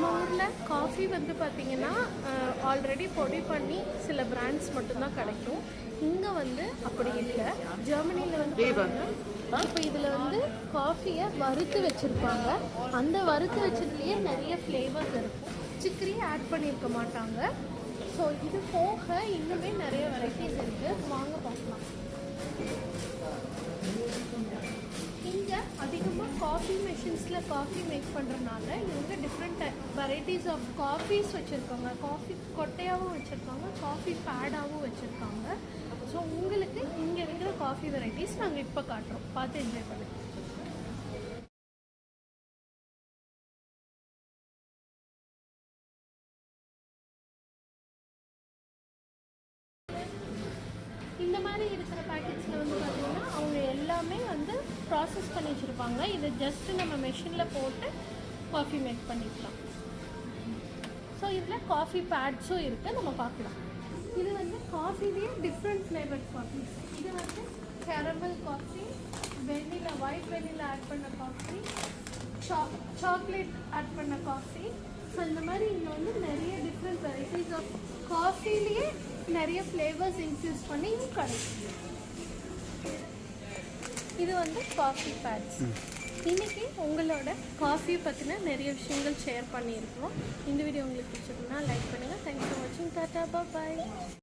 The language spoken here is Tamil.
நம்ம ஊரில் காஃபி வந்து பார்த்திங்கன்னா ஆல்ரெடி பொடி பண்ணி சில பிராண்ட்ஸ் மட்டும்தான் கிடைக்கும். இங்கே வந்து அப்படி இல்லை. ஜெர்மனியில் வந்து இப்போ இதில் வந்து காஃபியை வறுத்து வச்சுருப்பாங்க. அந்த வறுத்து வச்சதுலேயே நிறைய ஃப்ளேவர்ஸ் இருக்கும். சிக்கரி ஆட் பண்ணியிருக்க மாட்டாங்க. ஸோ இது போக இன்னுமே நிறைய வெரைட்டிஸ் இருக்குது வாங்க பார்க்கலாம் இங்கே அதிகமாக காஃபி மிஷின்ஸில் காஃபி மேக் பண்ணுறதுனால இவங்க டிஃப்ரெண்ட் வெரைட்டிஸ் ஆஃப் காஃபீஸ் வச்சுருக்காங்க. காஃபி கொட்டையாகவும் வச்சுருக்காங்க காஃபி பேடாகவும் வச்சுருக்காங்க. ஸோ உங்களுக்கு இங்கே இருக்கிற காஃபி வெரைட்டிஸ் நாங்கள் இப்போ காட்டுறோம். பார்த்து என்ஜாய் பண்ணுங்க. இந்த மாதிரி இருக்கிற பேக்கெட்ஸில் வந்து பார்த்தீங்கன்னா ப்ராசஸ் பண்ணி வச்சுருப்பாங்க இதை ஜஸ்ட்டு நம்ம மெஷினில் போட்டு காஃபி மேக் பண்ணிக்கலாம். ஸோ இதில் காஃபி பேட்ஸும் இருக்குது நம்ம பார்க்கலாம். இது வந்து காஃபிலேயே டிஃப்ரெண்ட் ஃப்ளேவர்ட் காஃபி இது வந்து caramel coffee vanilla white vanilla add பண்ண காஃபி சா சாக்லேட் ஆட் பண்ண காஃபி ஸோ இந்த மாதிரி இங்கே வந்து நிறைய டிஃப்ரெண்ட் வெரைட்டிஸ் ஆஃப் காஃபிலேயே நிறைய ஃப்ளேவர்ஸ் இன்ஃப்யூஸ் பண்ணி கிடைக்கும். இது வந்து காஃபி பேட்ஸ் இன்னைக்கு உங்களோட காஃபி பற்றின நிறைய விஷயங்கள் ஷேர் பண்ணியிருக்கிறோம் இந்த வீடியோ உங்களுக்கு பிடிச்சிருந்தா லைக் பண்ணுங்கள் தேங்க்ஸ் ஃபார் வாட்சிங் டாட்டா பாய்